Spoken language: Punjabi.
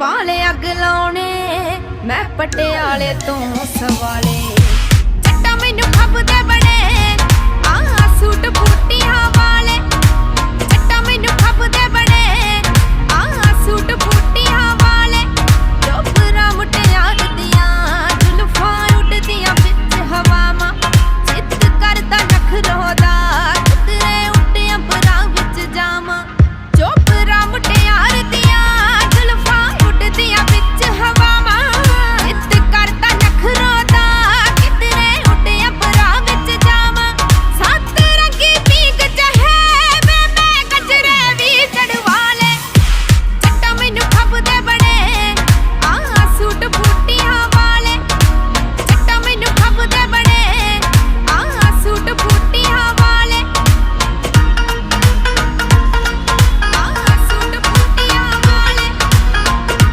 ਵਾਲੇ ਅੱਗ ਲਾਉਣੇ ਮੈਂ ਪਟਿਆਲੇ ਤੋਂ ਸਵਾਲੇ।